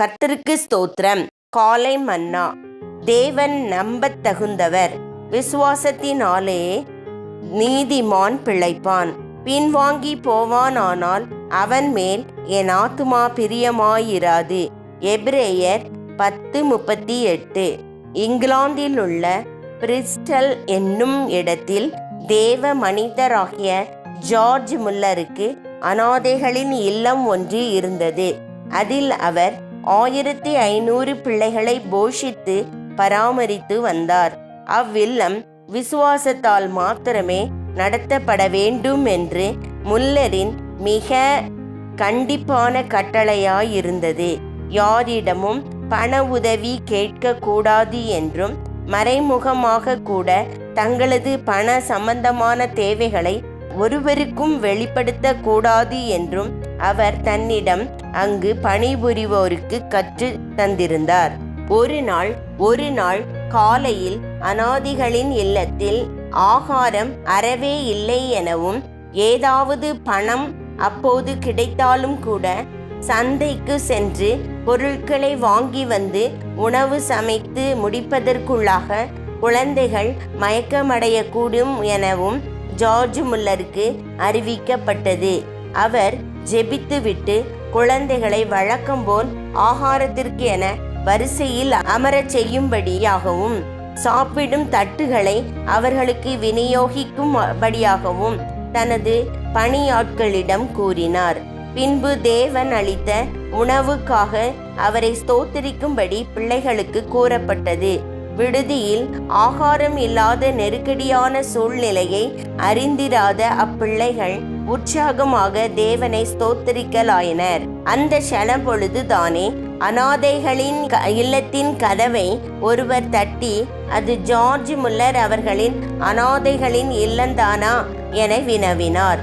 கர்த்தருக்கு ஸ்தோத்திரம். காலை மன்னா. தேவன் நம்பத் தகுந்தவர். விசுவாசத்தினாலே நீதிமான் பிழைப்பான். பின்வாங்கி போவானானால் அவன் மேல் என் ஆத்துமா பிரியமாயிராது. எப்ரேயர் பத்து முப்பத்தி எட்டு. இங்கிலாந்தில் உள்ள பிரிஸ்டல் என்னும் இடத்தில் தேவ மனிதராகிய ஜார்ஜ் முல்லருக்கு அனாதைகளின் இல்லம் ஒன்று இருந்தது. அதில் அவர் ஆயிரத்தி ஐநூறு பிள்ளைகளை போஷித்து பராமரித்து வந்தார். அவ்வில்லம் விசுவாசத்தால் மாத்திரமே நடத்தப்பட வேண்டும் என்று முல்லரின் மிக கண்டிப்பான கட்டளையாயிருந்தது. யாரிடமும் பண உதவி கேட்கக்கூடாது என்றும் மறைமுகமாக கூட தங்களது பண சம்பந்தமான தேவைகளை ஒருவருக்கும் வெளிப்படுத்த கூடாது என்றும் அவர் தன்னிடம் அங்கு பணிபுரிவோருக்கு கற்று தந்திருந்தார். ஒரு நாள் ஒரு நாள் காலையில் அனாதிகளின் இல்லத்தில் ஆகாரம் அறவே இல்லை எனவும் ஏதாவது பணம் அப்போது கிடைத்தாலும் கூட சந்தைக்கு சென்று பொருட்களை வாங்கி வந்து உணவு சமைத்து முடிப்பதற்குள்ளாக குழந்தைகள் மயக்கமடையக்கூடும் எனவும் ஜார்ஜ் முல்லருக்கு அறிவிக்கப்பட்டது. அவர் ஜெபித்துவிட்டு குழந்தைகளை வழக்கம்போல் ஆகாரத்திற்கு என வரிசையில் அமரச் செய்யும்படியாகவும் சாப்பிடும் தட்டுகளை அவர்களுக்கு விநியோகிக்கும்படியாகவும் தனது பணியாட்களிடம் கூறினார். பின்பு தேவன் அளித்த உணவுக்காக அவரை ஸ்தோத்திரிக்கும்படி பிள்ளைகளுக்கு கூறப்பட்டது. விடுதியில் ஆகாரம் இல்லாத நெருக்கடியான சூழ்நிலையை அறிந்திராத அப்பிள்ளைகள் உற்சாகமாக தேவனை ஸ்தோத்தரிக்கலாயினர். அந்த க்ஷண பொழுதுதானே அனாதைகளின் க- இல்லத்தின் கதவை ஒருவர் தட்டி அது ஜார்ஜ் முல்லர் அவர்களின் அனாதைகளின் இல்லந்தானா என வினவினார்.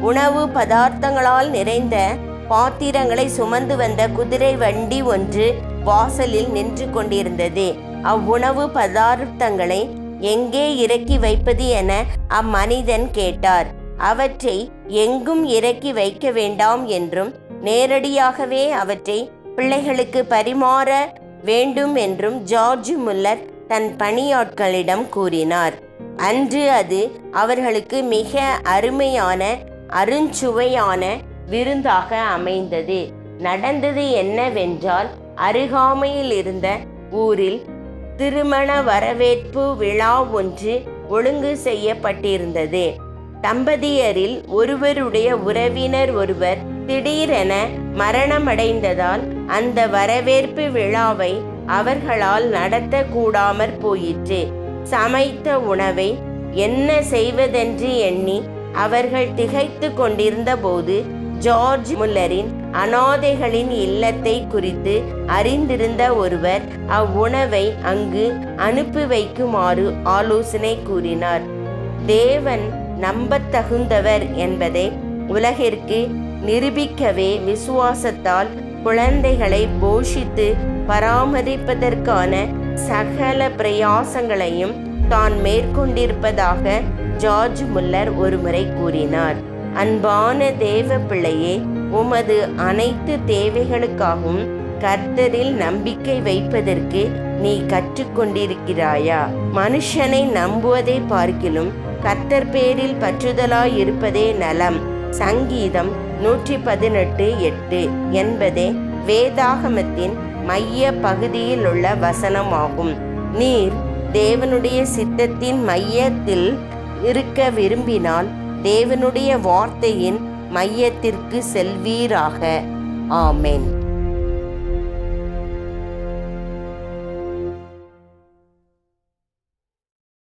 உணவு பதார்த்தங்களால் நிறைந்த பாத்திரங்களை சுமந்து வந்த குதிரை வண்டி ஒன்று வாசலில் நின்று கொண்டிருந்தது. அவ்வுணவு பதார்த்தங்களை எங்கே இறக்கி வைப்பது என அம்மனிதன் கேட்டார். அவற்றை எங்கும் இறக்கி வைக்க வேண்டாம் என்றும் நேரடியாகவே அவற்றை பிள்ளைகளுக்கு பரிமாற வேண்டும் என்றும் ஜார்ஜ் முல்லர் தன் பணியாட்களிடம் கூறினார். அன்று அது அவர்களுக்கு மிக அருமையான அருஞ்சுவையான விருந்தாக அமைந்தது. நடந்தது என்னவென்றால் அருகாமையில் இருந்த ஊரில் திருமண வரவேற்பு விழா ஒன்று ஒழுங்கு செய்யப்பட்டிருந்தது. தம்பதியரில் ஒருவருடைய உறவினர் ஒருவர் திடீரென மரணமடைந்ததால் அந்த வரவேற்பு விழாவை அவர்களால் நடத்த கூடாமற் போயிற்று. சமைத்த உணவை என்ன செய்வதென்று எண்ணி அவர்கள் திகைத்து கொண்டிருந்த போது ஜார்ஜ் முல்லரின் அனாதைகளின் இல்லத்தை குறித்து அறிந்திருந்த ஒருவர் அவ்வுணவை அங்கு அனுப்பி வைக்குமாறு ஆலோசனை கூறினார். தேவன் நம்பத்தகுந்தவர் என்பதை உலகிற்கு நிரூபிக்கவே விசுவாசத்தால் குழந்தைகளை போஷித்து பராமரிப்பதற்கான சகல பிரயாசங்களையும் தான் மேற்கொண்டிருப்பதாக ஜார்ஜ் முல்லர் ஒருமுறை கூறினார். அன்பான தேவ பிள்ளையே உமது அனைத்து தேவைகளுக்காகவும் கர்த்தரில் நம்பிக்கை வைப்பதற்கு நீ கற்றுக்கொண்டிருக்கிறாயா? மனுஷனை நம்புவதை பார்க்கிலும் கர்த்தர் பேரில் பற்றுதலாய் இருப்பதே நலம். சங்கீதம் நூற்றி பதினெட்டு எட்டு என்பதே வேதாகமத்தின் மைய பகுதியில் உள்ள வசனமாகும். நீர் தேவனுடைய சித்தத்தின் மையத்தில் இருக்க விரும்பினால் தேவனுடைய வார்த்தையின் மையத்திற்கு செல்வீராக. ஆமேன்.